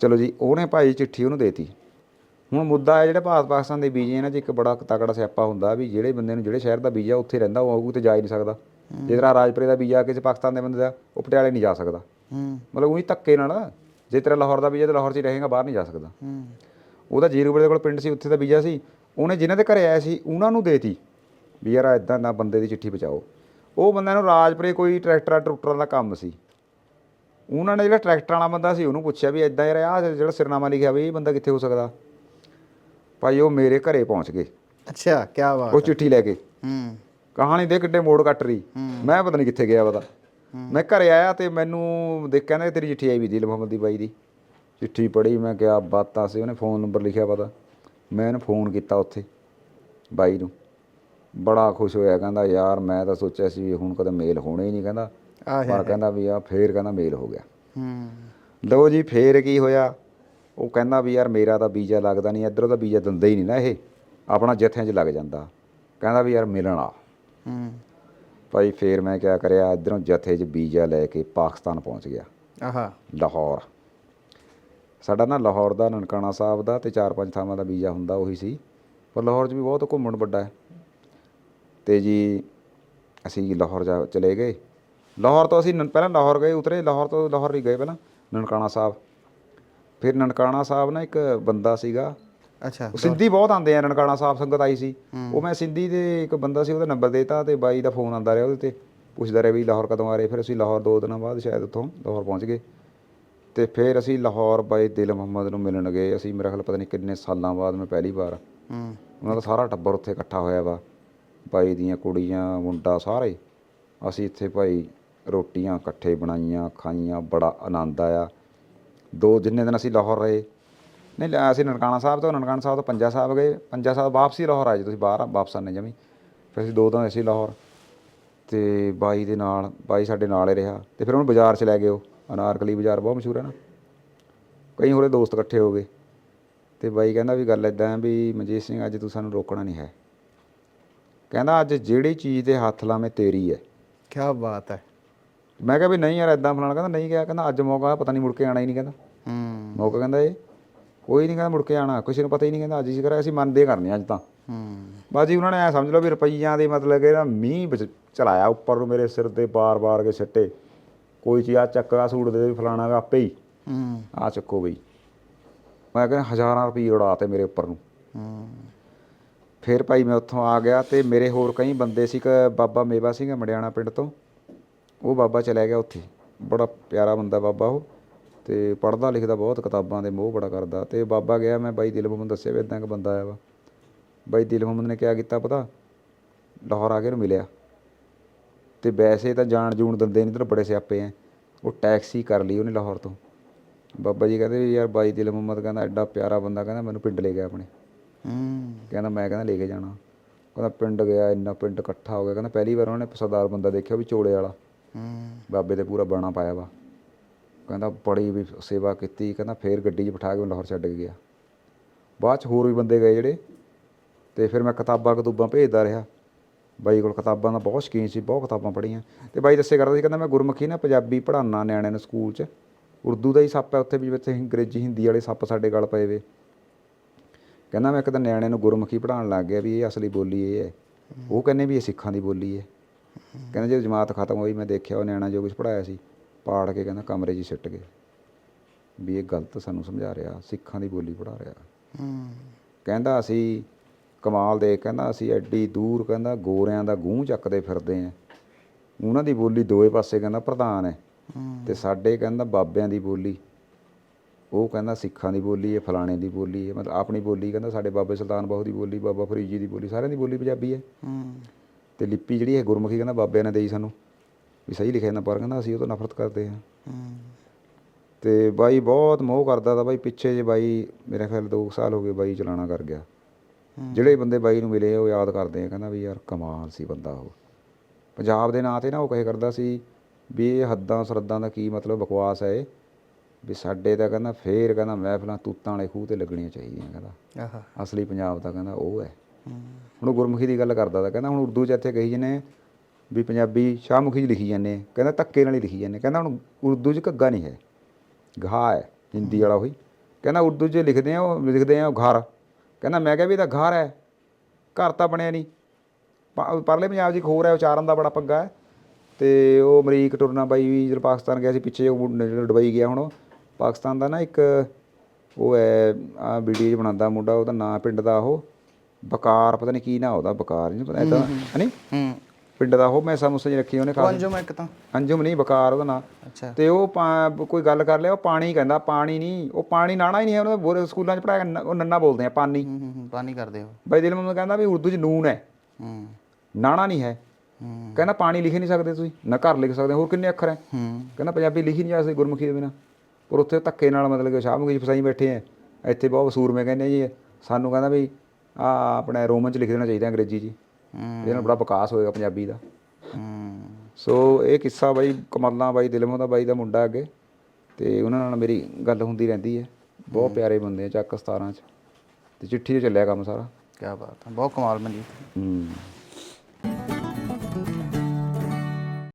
ਚਲੋ ਜੀ, ਉਹਨੇ ਭਾਈ ਚਿੱਠੀ ਉਹਨੂੰ ਦੇਤੀ। ਹੁਣ ਮੁੱਦਾ ਹੈ ਜਿਹੜਾ ਭਾਰਤ ਪਾਕਿਸਤਾਨ ਦੇ ਵੀਜ਼ੇ ਇਹਨਾਂ 'ਚ ਇੱਕ ਬੜਾ ਤਕੜਾ ਸਿਆਪਾ ਹੁੰਦਾ ਵੀ ਜਿਹੜੇ ਬੰਦੇ ਨੂੰ, ਜਿਹੜੇ ਸ਼ਹਿਰ ਦਾ ਵੀਜ਼ਾ ਉੱਥੇ ਰਹਿੰਦਾ, ਉਹ ਆਊ ਤੇ ਜਾ ਹੀ ਨਹੀਂ ਸਕਦਾ। ਜੇ ਤੇਰਾ ਰਾਜਪੁਰੇ ਦਾ ਵੀਜ਼ਾ ਕਿਸੇ ਪਾਕਿਸਤਾਨ ਦੇ ਬੰਦੇ ਦਾ ਉਹ ਪਟਿਆਲੇ ਨਹੀਂ ਜਾ ਸਕਦਾ।
ਹੂੰ।
ਮਤਲਬ ਉਹੀ ਧੱਕੇ ਨਾਲ ਜੇ ਤੇਰਾ ਲਾਹੌਰ ਦਾ ਵੀਜ਼ਾ ਤੇ ਲਾਹੌਰ 'ਚ ਹੀ ਰਹੇਗਾ ਬਾਹਰ ਨਹੀਂ ਜਾ ਸਕਦਾ।
ਹੂੰ।
ਉਹਦਾ ਜੀਰੋਪੁਰ ਦੇ ਕੋਲ ਪਿੰਡ ਸੀ ਉੱਥੇ ਦਾ ਵੀਜ਼ਾ ਸੀ। ਉਹਨੇ ਜਿਨ੍ਹਾਂ ਦੇ ਘਰੇ ਆਇਆ ਸੀ ਉਹਨਾਂ ਨੂੰ ਦੇਤੀ ਵੀ ਯਾਰ ਇਦਾਂ ਦਾ ਬੰਦੇ ਦੀ ਚਿੱਠੀ ਪਹੁੰਚਾਓ। ਉਹ ਬੰਦਿਆਂ ਨੂੰ ਰਾਜਪੁਰੇ ਕੋਈ ਟਰੈਕਟਰਾਂ ਟਰੂਕਟਰਾਂ ਦਾ ਕੰਮ ਸੀ। ਉਹਨਾਂ ਨੇ ਜਿਹੜਾ ਟਰੈਕਟਰ ਵਾਲਾ ਬੰਦਾ ਸੀ ਉਹਨੂੰ ਪੁੱਛਿਆ ਵੀ ਇਦਾਂ ਯਾਰ ਆਹ ਜਿਹੜਾ ਸਿਰਨਾਮਾ ਲਿਖਿਆ ਵੀ ਇਹ ਬੰਦਾ ਕਿੱਥੇ ਹੋ ਸਕਦਾ? ਭਾਈ ਉਹ ਮੇਰੇ ਘਰੇ ਪਹੁੰਚ ਗਏ।
ਅੱਛਾ ਕੀ ਬਾਤ
ਉਹ ਚਿੱਠੀ ਲੈ ਕੇ।
ਹੂੰ।
ਕਹਾਣੀ ਦੇ ਕਿੱਡੇ ਮੋੜ ਕੱਟ ਰਹੀ। ਮੈਂ ਪਤਾ ਨਹੀਂ ਕਿੱਥੇ ਗਿਆ ਪਤਾ। ਮੈਂ ਘਰੇ ਆਇਆ ਤੇ ਮੈਨੂੰ ਦੇਖ ਕਹਿੰਦੇ ਤੇਰੀ ਚਿੱਠੀ ਆਈ ਵੀ ਦਿਲ ਮੁਹੰਮਦ ਦੀ ਬਾਈ ਦੀ। ਚਿੱਠੀ ਪੜ੍ਹੀ ਮੈਂ ਕਿਹਾ ਬਾਤਾਂ ਸੀ ਉਹਨੇ ਫੋਨ ਨੰਬਰ ਲਿਖਿਆ ਪਤਾ। ਮੈਂ ਇਹਨੂੰ ਫੋਨ ਕੀਤਾ ਉੱਥੇ ਬਾਈ ਨੂੰ। ਬੜਾ ਖੁਸ਼ ਹੋਇਆ ਕਹਿੰਦਾ ਯਾਰ ਮੈਂ ਤਾਂ ਸੋਚਿਆ ਸੀ ਵੀ ਹੁਣ ਕਦੇ ਮੇਲ ਹੋਣਾ ਹੀ ਨਹੀਂ ਕਹਿੰਦਾ। ਪਰ ਕਹਿੰਦਾ ਵੀ ਆ ਫੇਰ ਕਹਿੰਦਾ ਮੇਲ ਹੋ ਗਿਆ।
ਹੂੰ।
ਲਓ ਜੀ ਫੇਰ ਕੀ ਹੋਇਆ? ਉਹ ਕਹਿੰਦਾ ਵੀ ਯਾਰ ਮੇਰਾ ਤਾਂ ਵੀਜ਼ਾ ਲੱਗਦਾ ਨਹੀਂ ਇੱਧਰੋਂ ਤਾਂ ਵੀਜ਼ਾ ਦਿੰਦਾ ਹੀ ਨਹੀਂ ਨਾ ਇਹ। ਆਪਣਾ ਜਥਿਆਂ 'ਚ ਲੱਗ ਜਾਂਦਾ। ਕਹਿੰਦਾ ਵੀ ਯਾਰ ਮਿਲਣ। ਆ
ਹੂੰ
ਭਾਈ ਫੇਰ ਮੈਂ ਕਿਆ ਕਰਿਆ ਇਧਰੋਂ ਜਥੇ 'ਚ ਵੀਜ਼ਾ ਲੈ ਕੇ ਪਾਕਿਸਤਾਨ ਪਹੁੰਚ ਗਿਆ।
ਆਹਾ।
ਲਾਹੌਰ। ਸਾਡਾ ਨਾ ਲਾਹੌਰ ਦਾ ਨਨਕਾਣਾ ਸਾਹਿਬ ਦਾ ਤੇ ਚਾਰ ਪੰਜ ਥਾਵਾਂ ਦਾ ਵੀਜ਼ਾ ਹੁੰਦਾ ਉਹੀ ਸੀ। ਪਰ ਲਾਹੌਰ 'ਚ ਵੀ ਬਹੁਤ ਘੁੰਮਣ ਵੱਡਾ ਹੈ। ਤੇ ਜੀ ਅਸੀਂ ਲਾਹੌਰ ਜਾ ਚਲੇ ਗਏ। ਲਾਹੌਰ ਤੋਂ ਅਸੀਂ ਨਨ- ਪਹਿਲਾਂ ਲਾਹੌਰ ਗਏ ਉਤਰੇ ਲਾਹੌਰ ਤੋਂ ਲਾਹੌਰ ਨਹੀਂ ਗਏ ਪਹਿਲਾਂ ਨਨਕਾਣਾ ਸਾਹਿਬ। ਫਿਰ ਨਨਕਾਣਾ ਸਾਹਿਬ ਨਾ ਇੱਕ ਬੰਦਾ ਸੀਗਾ
ਅੱਛਾ
ਸਿੰਧੀ ਬਹੁਤ ਆਉਂਦੇ ਆ ਨਨਕਾਣਾ ਸਾਹਿਬ ਸੰਗਤ ਆਈ ਸੀ। ਉਹ ਮੈਂ ਸਿੰਧੀ ਦੇ ਇੱਕ ਬੰਦਾ ਸੀ ਉਹਦਾ ਨੰਬਰ ਦੇਤਾ ਤੇ ਬਾਈ ਦਾ ਫੋਨ ਆਉਂਦਾ ਰਿਹਾ ਉਹਦੇ ਤੇ। ਪੁੱਛਦਾ ਰਿਹਾ ਵੀ ਲਾਹੌਰ ਕਦੋਂ ਆ ਰਹੇ ਫਿਰ ਅਸੀਂ ਲਾਹੌਰ ਦੋ ਦਿਨਾਂ ਬਾਅਦ ਸ਼ਾਇਦ ਉੱਥੋਂ ਲਾਹੌਰ ਪਹੁੰਚ ਗਏ। ਤੇ ਫਿਰ ਅਸੀਂ ਲਾਹੌਰ ਬਾਈ ਦਿਲ ਮੁਹੰਮਦ ਨੂੰ ਮਿਲਣ ਗਏ। ਅਸੀਂ ਮੇਰਾ ਖਿਆਲ ਪਤਾ ਨਹੀਂ ਕਿੰਨੇ ਸਾਲਾਂ ਬਾਅਦ ਮੈਂ ਪਹਿਲੀ ਵਾਰ
ਹੂੰ।
ਉਹਨਾਂ ਦਾ ਸਾਰਾ ਟੱਬਰ ਉੱਥੇ ਇਕੱਠਾ ਹੋਇਆ ਵਾ। ਬਾਈ ਦੀਆਂ ਕੁੜੀਆਂ ਮੁੰਡਾ ਸਾਰੇ। ਅਸੀਂ ਇੱਥੇ ਭਾਈ ਰੋਟੀਆਂ ਇਕੱਠੇ ਬਣਾਈਆਂ ਖਾਈਆਂ ਬੜਾ ਆਨੰਦ ਆਇਆ। ਦੋ ਜਿੰਨੇ ਦਿਨ ਅਸੀਂ ਲਾਹੌਰ ਰਹੇ ਨਹੀਂ ਲੈ- ਅਸੀਂ ਨਨਕਾਣਾ ਸਾਹਿਬ ਤੋਂ ਨਨਕਾਣਾ ਸਾਹਿਬ ਤੋਂ ਪੰਜਾ ਸਾਹਿਬ ਗਏ। ਪੰਜਾ ਸਾਹਿਬ ਵਾਪਸੀ ਲਾਹੌਰ ਆਏ ਜੀ ਤੁਸੀਂ ਬਾਹਰ ਵਾਪਸ ਆਨੇ ਜਮੀ। ਫਿਰ ਅਸੀਂ ਦੋ ਦਿਨ ਅਸੀਂ ਲਾਹੌਰ। ਤੇ ਬਾਈ ਦੇ ਨਾਲ ਬਾਈ ਸਾਡੇ ਨਾਲ ਹੀ ਰਿਹਾ। ਤੇ ਫਿਰ ਉਹਨੂੰ ਬਾਜ਼ਾਰ ਚ ਲੈ ਗਏ ਉਹ। ਅਨਾਰਕਲੀ ਬਾਜ਼ਾਰ ਬਹੁਤ ਮਸ਼ਹੂਰ ਹੈ ਨਾ। ਕਈ ਹੋਰੇ ਦੋਸਤ ਇਕੱਠੇ ਹੋ ਗਏ। ਤੇ ਬਾਈ ਕਹਿੰਦਾ ਵੀ ਗੱਲ ਇਦਾਂ ਵੀ ਮਨਜੀਤ ਸਿੰਘ ਅੱਜ ਤੂੰ ਸਾਨੂੰ ਰੋਕਣਾ ਨਹੀਂ ਹੈ। ਕਹਿੰਦਾ ਅੱਜ ਜਿਹੜੀ ਚੀਜ਼ ਤੇ ਹੱਥ ਲਾਵੇਂ ਤੇਰੀ ਹੈ।
ਕੀ ਬਾਤ ਹੈ।
ਮੈਂ ਕਿਹਾ ਵੀ ਨਹੀਂ ਯਾਰ ਇਦਾਂ ਫਲਾਣਾ ਕਹਿੰਦਾ ਨਹੀਂ ਗਿਆ ਕਹਿੰਦਾ ਅੱਜ ਮੌਕਾ ਹੈ, ਪਤਾ ਨਹੀਂ ਮੁੜ ਕੇ ਆਣਾ ਹੀ ਨਹੀਂ ਕਹਿੰਦਾ।
ਹੂੰ।
ਮੌਕਾ ਕਹਿੰਦਾ ਇਹ। ਕੋਈ ਨਹੀਂ ਕਹਿੰਦਾ ਮੁੜ ਕੇ ਆਣਾ ਕਿਸੇ ਨੂੰ ਪਤਾ ਹੀ ਨਹੀਂ ਕਹਿੰਦਾ ਅੱਜ ਹੀ ਕਰਿਆ ਅਸੀਂ ਮੰਨਦੇ ਕਰਨੇ ਅੱਜ ਤਾਂ।
ਹੂੰ।
ਬਾਜੀ ਉਹਨਾਂ ਨੇ ਐ ਸਮਝ ਲਓ ਵੀ ਰੁਪਈਆਂ ਦੇ ਮਤਲਬ ਕਿ ਨਾ ਮੀਂਹ ਵਿੱਚ ਚਲਾਇਆ ਉੱਪਰ ਨੂੰ ਮੇਰੇ ਸਿਰ ਤੇ ਬਾਰ-ਬਾਰ ਕੇ ਸਿੱਟੇ। ਕੋਈ ਚੀਜ਼ ਆ ਚੱਕਾ ਸੂਟ ਦੇ ਦੇ ਫਲਾਣਾ ਗਾ ਆਪੇ ਹੀ।
ਹੂੰ।
ਆ ਚੱਕੋ ਬਈ। ਮੈਂ ਕਹਿੰਦਾ ਹਜ਼ਾਰਾਂ ਰੁਪਏ ਉਡਾਤੇ ਮੇਰੇ ਉੱਪਰ ਨੂੰ।
ਹੂੰ।
ਫਿਰ ਭਾਈ ਮੈਂ ਉੱਥੋਂ ਆ ਗਿਆ ਤੇ ਮੇਰੇ ਹੋਰ ਕਈ ਬੰਦੇ ਸੀ ਕਿ ਬਾਬਾ ਮੇਵਾ ਸਿੰਘ ਮੜਿਆਣਾ ਪਿੰਡ ਤੋਂ। ਉਹ ਬਾਬਾ ਚਲਿਆ ਗਿਆ ਉੱਥੇ। ਬੜਾ ਪਿਆਰਾ ਬੰਦਾ ਬਾਬਾ ਉਹ। ਤੇ ਪੜ੍ਹਦਾ ਲਿਖਦਾ ਬਹੁਤ ਕਿਤਾਬਾਂ ਦੇ ਮੋਹ ਬੜਾ ਕਰਦਾ ਤੇ ਬਾਬਾ ਗਿਆ ਮੈਂ ਬਾਈ ਦਿਲ ਮੁਹੰਮਦ ਦੱਸਿਆ ਵੀ ਇਦਾਂ ਕਿ ਬੰਦਾ ਆਇਆ ਵਾ। ਬਾਈ ਦਿਲ ਮੁਹੰਮਦ ਨੇ ਕਿਹਾ ਕੀਤਾ ਪਤਾ? ਲਾਹੌਰ ਆ ਕੇ ਨੂੰ ਮਿਲਿਆ। ਤੇ ਵੈਸੇ ਤਾਂ ਜਾਣ ਜੂਣ ਦਿੰਦੇ ਨਹੀਂ ਤੇ ਬੜੇ ਸਿਆਪੇ ਐ। ਉਹ ਟੈਕਸੀ ਕਰ ਲਈ ਉਹਨੇ ਲਾਹੌਰ ਤੋਂ। ਬਾਬਾ ਜੀ ਕਹਿੰਦੇ ਵੀ ਯਾਰ ਬਾਈ ਦਿਲ ਮੁਹੰਮਦ ਕਹਿੰਦਾ ਐਡਾ ਪਿਆਰਾ ਬੰਦਾ ਕਹਿੰਦਾ ਮੈਨੂੰ ਪਿੰਡ ਲੈ ਗਿਆ ਆਪਣੇ।
ਹੂੰ।
ਕਹਿੰਦਾ ਮੈਂ ਕਹਿੰਦਾ ਲੈ ਕੇ ਜਾਣਾ। ਕਹਿੰਦਾ ਪਿੰਡ ਗਿਆ ਇੰਨਾ ਪਿੰਡ ਇਕੱਠਾ ਹੋ ਗਿਆ। ਕਹਿੰਦਾ ਪਹਿਲੀ ਵਾਰ ਉਹਨੇ ਸਰਦਾਰ ਬੰਦਾ ਦੇਖਿਆ ਵੀ ਚੋੜੇ ਵਾਲਾ।
ਹੂੰ।
ਬਾਬੇ ਤੇ ਪੂਰਾ ਬਾਣਾ ਪਾਇਆ ਵਾ। ਕਹਿੰਦਾ ਬੜੀ ਵੀ ਸੇਵਾ ਕੀਤੀ, ਕਹਿੰਦਾ ਫੇਰ ਗੱਡੀ 'ਚ ਬਿਠਾ ਕੇ ਮੈਨੂੰ ਲਾਹੌਰ ਛੱਡ ਕੇ ਗਿਆ। ਬਾਅਦ 'ਚ ਹੋਰ ਵੀ ਬੰਦੇ ਗਏ ਜਿਹੜੇ, ਤੇ ਫਿਰ ਮੈਂ ਕਿਤਾਬਾਂ ਕਤੂਬਾਂ ਭੇਜਦਾ ਰਿਹਾ। ਬਾਈ ਕੋਲ ਕਿਤਾਬਾਂ ਦਾ ਬਹੁਤ ਸ਼ੌਕੀਨ ਸੀ, ਬਹੁਤ ਕਿਤਾਬਾਂ ਪੜ੍ਹੀਆਂ। ਤੇ ਬਾਈ ਦੱਸੇ ਕਰਦਾ ਸੀ, ਕਹਿੰਦਾ ਮੈਂ ਗੁਰਮੁਖੀ ਨਾ ਪੰਜਾਬੀ ਪੜ੍ਹਾਉਣਾ ਨਿਆਣਿਆਂ ਨੂੰ ਸਕੂਲ 'ਚ। ਉਰਦੂ ਦਾ ਹੀ ਸੱਪ ਹੈ, ਉੱਥੇ ਵੀ ਇੱਥੇ ਅੰਗਰੇਜ਼ੀ, ਹਿੰਦੀ ਵਾਲੇ ਸੱਪ ਸਾਡੇ ਗਲ ਪਏ ਵੇ। ਕਹਿੰਦਾ ਮੈਂ ਇੱਕ ਤਾਂ ਨਿਆਣੇ ਨੂੰ ਗੁਰਮੁਖੀ ਪੜ੍ਹਾਉਣ ਲੱਗ ਗਿਆ ਵੀ ਇਹ ਅਸਲੀ ਬੋਲੀ ਇਹ ਹੈ। ਉਹ ਕਹਿੰਦੇ ਵੀ ਇਹ ਸਿੱਖਾਂ ਦੀ ਬੋਲੀ ਹੈ। ਕਹਿੰਦਾ ਜਦੋਂ ਜਮਾਤ ਖਤਮ ਹੋਈ, ਮੈਂ ਦੇਖਿਆ ਉਹ ਨਿਆਣਾ ਜੋ ਕੁਝ ਪੜਾਇਆ ਸੀ। ਪਾੜ ਕੇ ਕਹਿੰਦਾ ਕਮਰੇ 'ਚ ਸਿੱਟ ਗਏ। ਵੀ ਇਹ ਗਲਤ ਸਾਨੂੰ ਸਮਝਾ ਰਿਹਾ ਸਿੱਖਾਂ ਦੀ ਬੋਲੀ ਪੜਾ ਰਿਹਾ।
ਹੂੰ।
ਕਹਿੰਦਾ ਅਸੀਂ ਕਮਾਲ ਦੇ ਕਹਿੰਦਾ ਅਸੀਂ ਐਡੀ ਦੂਰ ਕਹਿੰਦਾ ਗੋਰਿਆਂ ਦਾ ਗੂੰ ਚੱਕਦੇ ਫਿਰਦੇ ਆਂ। ਉਹਨਾਂ ਦੀ ਬੋਲੀ ਦੋਏ ਪਾਸੇ ਕਹਿੰਦਾ ਪ੍ਰਧਾਨ ਹੈ। ਤੇ ਸਾਡੇ ਕਹਿੰਦਾ ਬਾਬਿਆਂ ਦੀ ਬੋਲੀ। ਉਹ ਕਹਿੰਦਾ ਸਿੱਖਾਂ ਦੀ ਬੋਲੀ ਹੈ ਫਲਾਣੇ ਦੀ ਬੋਲੀ ਹੈ। ਮਤਲਬ ਆਪਣੀ ਬੋਲੀ ਕਹਿੰਦਾ ਸਾਡੇ ਬਾਬੇ ਸੁਲਤਾਨ ਬਾਹੂ ਦੀ ਬੋਲੀ ਬਾਬਾ ਫਰੀਦ ਜੀ ਦੀ ਬੋਲੀ ਸਾਰਿਆਂ ਦੀ ਬੋਲੀ ਪੰਜਾਬੀ ਹੈ।
ਹੂੰ।
ਤੇ ਲਿਪੀ ਜਿਹੜੀ ਹੈ ਗੁਰਮੁਖੀ ਕਹਿੰਦਾ ਬਾਬਿਆਂ ਨੇ ਦੇਈ ਸਾਨੂੰ। ਵੀ ਸਹੀ ਲਿਖਿਆ ਜਾਂਦਾ ਪਰ ਕਹਿੰਦਾ ਅਸੀਂ ਉਹ ਤੋਂ ਨਫ਼ਰਤ ਕਰਦੇ ਹਾਂ। ਤੇ ਬਾਈ ਬਹੁਤ ਮੋਹ ਕਰਦਾ ਤਾ ਬਾਈ ਪਿੱਛੇ ਜੇ ਬਾਈ ਮੇਰੇ ਖਿਆਲ 2 ਸਾਲ ਹੋ ਗਏ ਬਾਈ ਚਲਾਣਾ ਕਰ ਗਿਆ। ਜਿਹੜੇ ਬੰਦੇ ਬਾਈ ਨੂੰ ਮਿਲੇ ਉਹ ਯਾਦ ਕਰਦੇ ਆ ਕਹਿੰਦਾ ਵੀ ਯਾਰ ਕਮਾਲ ਸੀ ਬੰਦਾ ਉਹ। ਪੰਜਾਬ ਦੇ ਨਾਂ ਤੇ ਨਾ ਉਹ ਕਹੇ ਕਰਦਾ ਸੀ ਵੀ ਇਹ ਹੱਦਾਂ ਸਰਦਾਂ ਦਾ ਕੀ ਮਤਲਬ ਬਕਵਾਸ ਹੈ ਵੀ ਸਾਡੇ ਤਾਂ ਕਹਿੰਦਾ ਫੇਰ ਕਹਿੰਦਾ ਮਹਿਫਲਾਂ ਤੂਤਾਂ ਵਾਲੇ ਖੂਹ ਤੇ ਲੱਗਣੀਆਂ ਚਾਹੀਦੀਆਂ ਕਹਿੰਦਾ।
ਆਹਾ।
ਅਸਲੀ ਪੰਜਾਬ ਦਾ ਕਹਿੰਦਾ ਉਹ ਹੈ। ਹੁਣ ਗੁਰਮੁਖੀ ਦੀ ਗੱਲ ਕਰਦਾ ਤਾ ਕਹਿੰਦਾ ਹੁਣ ਉਰਦੂ 'ਚ ਇੱਥੇ ਕਹੀ ਜਨੇ ਵੀ ਪੰਜਾਬੀ ਸ਼ਾਹਮੁਖੀ 'ਚ ਲਿਖੀ ਜਾਂਦੇ ਕਹਿੰਦਾ ਧੱਕੇ ਨਾਲ ਹੀ ਲਿਖੀ ਜਾਂਦੇ ਕਹਿੰਦਾ ਹੁਣ ਉਰਦੂ 'ਚ ਘੱਗਾ ਨਹੀਂ ਹੈ। ਘਾ ਹੈ ਹਿੰਦੀ ਵਾਲਾ ਉਹੀ। ਕਹਿੰਦਾ ਉਰਦੂ 'ਚ ਲਿਖਦੇ ਆ ਉਹ ਲਿਖਦੇ ਆ ਉਹ ਘਰ। ਕਹਿੰਦਾ ਮੈਂ ਕਿਹਾ ਵੀ ਇਹਦਾ ਘਰ ਹੈ। ਘਰ ਤਾਂ ਬਣਿਆ ਨਹੀਂ। ਪਰਲੇ ਪੰਜਾਬ 'ਚ ਇੱਕ ਹੋਰ ਹੈ ਉਚਾਰਨ ਦਾ ਬੜਾ ਪੰਗਾ ਹੈ। ਤੇ ਉਹ ਅਮਰੀਕ ਟੁਰਨਾ ਬਾਈ ਵੀ ਜਦੋਂ ਪਾਕਿਸਤਾਨ ਗਿਆ ਸੀ ਪਿੱਛੇ ਉਹ ਦੁਬਈ ਗਿਆ ਹੁਣ ਉਹ। ਪਾਕਿਸਤਾਨ ਦਾ ਨਾ ਇੱਕ ਉਹ ਹੈ ਆ ਵੀਡੀਓ ਬਣਾਉਂਦਾ ਮੁੰਡਾ ਉਹਦਾ ਨਾਂ ਪਿੰਡ ਦਾ ਉਹ। ਬਕਾਰ ਪਤਾ ਨਹੀਂ ਕੀ ਨਾਂ ਉਹਦਾ ਬਕਾਰ ਨਹੀਂ ਪਤਾ ਇਦਾਂ ਨਹੀਂ
ਹੂੰ।
ਪਿੰਡ ਦਾ ਉਹ ਮੈਸਾ ਮੁਸਾ ਜੀ ਰੱਖੀ ਉਹਨੇ ਕਾਫੀ
ਪੰਜੋ ਮੈਂ ਇੱਕ ਤਾਂ।
ਅੰਜੁਮ ਨਹੀਂ ਬਕਾਰ ਉਹਦਾ ਨਾਂ।
ਅੱਛਾ।
ਤੇ ਉਹ ਪਾ- ਕੋਈ ਗੱਲ ਕਰ ਲਿਆ ਉਹ ਪਾਣੀ ਕਹਿੰਦਾ ਪਾਣੀ ਨਹੀਂ ਉਹ ਪਾਣੀ ਨਾਣਾ ਹੀ ਨਹੀਂ ਹੈ ਉਹਨਾਂ ਦੇ ਬੋਰੇ ਸਕੂਲਾਂ 'ਚ ਪੜਾਇਆ ਉਹ ਨੰਨਾ ਬੋਲਦੇ ਆ ਪਾਣੀ।
ਹੂੰ ਹੂੰ ਹੂੰ ਪਾਣੀ ਕਰਦੇ ਹੋ
ਬਾਈ ਦਿਲ ਮੈਨੂੰ ਕਹਿੰਦਾ ਵੀ ਉਰਦੂ 'ਚ ਨੂਨ ਹੈ।
ਹੂੰ।
ਨਾਣਾ ਨਹੀਂ ਹੈ।
ਹੂੰ।
ਕਹਿੰਦਾ ਪਾਣੀ ਲਿਖ ਹੀ ਨਹੀਂ ਸਕਦੇ ਤੁਸੀਂ ਨਾ ਘਰ ਲਿਖ ਸਕਦੇ ਹੋਰ ਕਿੰਨੇ ਅੱਖਰ ਹੈ।
ਹੂੰ।
ਕਹਿੰਦਾ ਪੰਜਾਬੀ ਲਿਖੀ ਨਹੀਂ ਜਾ ਸਕਦੀ ਗੁਰਮੁਖੀ ਦੇ ਬਿਨਾ। ਪਰ ਉੱਥੇ ਧੱਕੇ ਨਾਲ ਮਤਲਬ ਕਿ ਸ਼ਾਹਮੁਖੀ 'ਚ ਫਸਾਈ ਬੈਠੇ ਆ। ਇੱਥੇ ਬਹੁਤ ਸੂਰਮੇ ਕਹਿੰਦੇ ਜੀ ਸਾਨੂੰ ਕਹਿੰਦਾ ਵੀ ਆ ਆਪਣੇ ਰੋਮਨ 'ਚ ਲਿਖ ਦੇਣਾ ਚਾਹੀਦਾ ਅੰਗਰੇਜ਼ੀ
ਹੂੰ
ਇਹਦੇ ਨਾਲ ਬੜਾ ਵਿਕਾਸ ਹੋਏਗਾ ਪੰਜਾਬੀ ਦਾ।
ਹੂੰ।
ਸੋ ਇਹ ਕਿੱਸਾ ਬਾਈ ਕਮਲਾਂ ਬਾਈ ਦਿਲਮੋਂ ਦਾ ਬਾਈ ਦਾ ਮੁੰਡਾ ਅੱਗੇ ਤੇ ਉਹਨਾਂ ਨਾਲ ਮੇਰੀ ਗੱਲ ਹੁੰਦੀ ਰਹਿੰਦੀ ਹੈ। ਬਹੁਤ ਪਿਆਰੇ ਬੰਦੇ ਆ ਚੱਕ 17 ਚ ਤੇ ਚਿੱਠੀ 'ਤੇ ਚੱਲਿਆ ਕੰਮ ਸਾਰਾ।
ਕੀ ਬਾਤ ਹੈ ਬਹੁਤ ਕਮਾਲ ਮਨਜੀਤ।
ਹੂੰ।